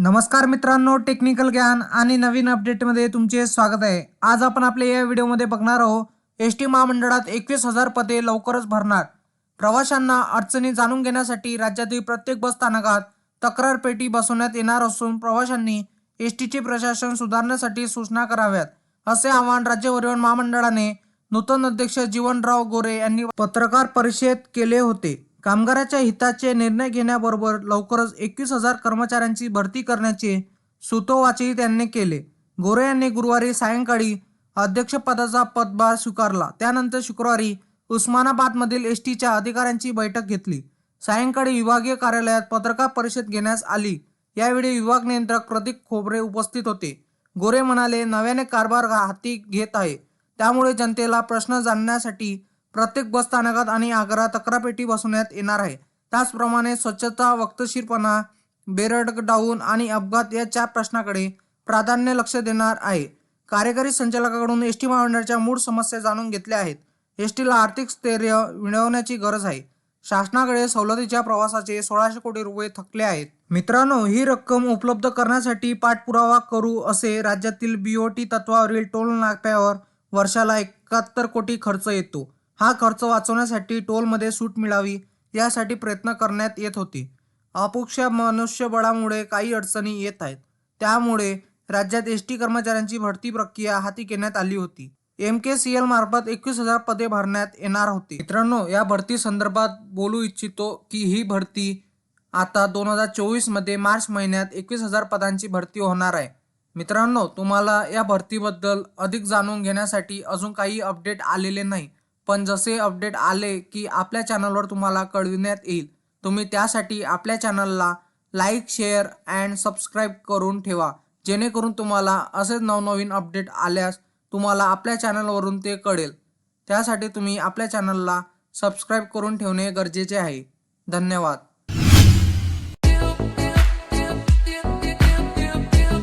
नमस्कार मित्रांनो टेक्निकल ज्ञान आणि नवीन अपडेटमध्ये तुमचे स्वागत आहे. आज आपण आपल्या या व्हिडिओमध्ये बघणार आहोत एस टी महामंडळात एकवीस हजार पदे लवकरच भरणार. प्रवाशांना अडचणी जाणून घेण्यासाठी राज्यातील प्रत्येक बस स्थानकात तक्रार पेटी बसवण्यात येणार असून प्रवाशांनी एस टीचे प्रशासन सुधारण्यासाठी सूचना कराव्यात असे आवाहन राज्य परिवहन महामंडळाने नूतन अध्यक्ष जीवनराव गोरे यांनी पत्रकार परिषदेत केले होते. कामगाराच्या हिताचे निर्णय घेण्याबरोबर लवकरच एकवीस हजार कर्मचाऱ्यांची भरती करण्याचे सुतोवाचही त्यांनी केले. गोरे यांनी गुरुवारी सायंकाळी अध्यक्षपदाचा पदभार स्वीकारला. त्यानंतर शुक्रवारी उस्मानाबादमधील एस टीच्या अधिकाऱ्यांची बैठक घेतली. सायंकाळी विभागीय कार्यालयात पत्रकार परिषद घेण्यास आली. यावेळी विभाग नियंत्रक प्रतीक खोबरे उपस्थित होते. गोरे म्हणाले नव्याने कारभार हाती घेत आहे. त्यामुळे जनतेला प्रश्न जाणण्यासाठी प्रत्येक बस स्थानकात आणि आग्रा तक्रारपेटी बसवण्यात येणार आहे. त्याचप्रमाणे स्वच्छता वक्तशीरपणा बेरड डाऊन आणि अपघात या चार प्रश्नाकडे प्राधान्य लक्ष देणार आहे. कार्यकारी संचालकाकडून एस टी महामंडळाच्या मूळ समस्या जाणून घेतल्या आहेत. एस टीला आर्थिक स्थैर्य मिळवण्याची गरज आहे. शासनाकडे सवलतीच्या प्रवासाचे सोळाशे कोटी रुपये थकले आहेत. मित्रांनो ही रक्कम उपलब्ध करण्यासाठी पाठपुरावा करू असे राज्यातील बीओटी तत्वावरील टोल नाक्यावर वर्षाला एकाहत्तर कोटी खर्च येतो. हा खर्च वाचवण्यासाठी टोलमध्ये सूट मिळावी यासाठी प्रयत्न करण्यात येत होते. अपुक्ष मनुष्यबळामुळे काही अडचणी येत आहेत. त्यामुळे राज्यात एस टी कर्मचाऱ्यांची भरती प्रक्रिया हाती घेण्यात आली होती. एम के सी एल मार्फत एकवीस हजार पदे भरण्यात येणार होती. मित्रांनो या भरती संदर्भात बोलू इच्छितो की ही भरती आता दोन हजार चोवीसमध्ये मार्च महिन्यात एकवीस हजार पदांची भरती होणार आहे. मित्रांनो तुम्हाला या भरतीबद्दल अधिक जाणून घेण्यासाठी अजून काही अपडेट आलेले नाही. पण जसे अपडेट आले की आपल्या चॅनलवर तुम्हाला कळविण्यात येईल तुम्ही त्यासाठी आपल्या चॅनलला लाईक शेअर अँड सबस्क्राईब करून ठेवा. जेणेकरून तुम्हाला असेच नवनवीन अपडेट आल्यास तुम्हाला आपल्या चॅनलवरून ते कळेल. त्यासाठी तुम्ही आपल्या चॅनलला सबस्क्राईब करून ठेवणे गरजेचे आहे. धन्यवाद.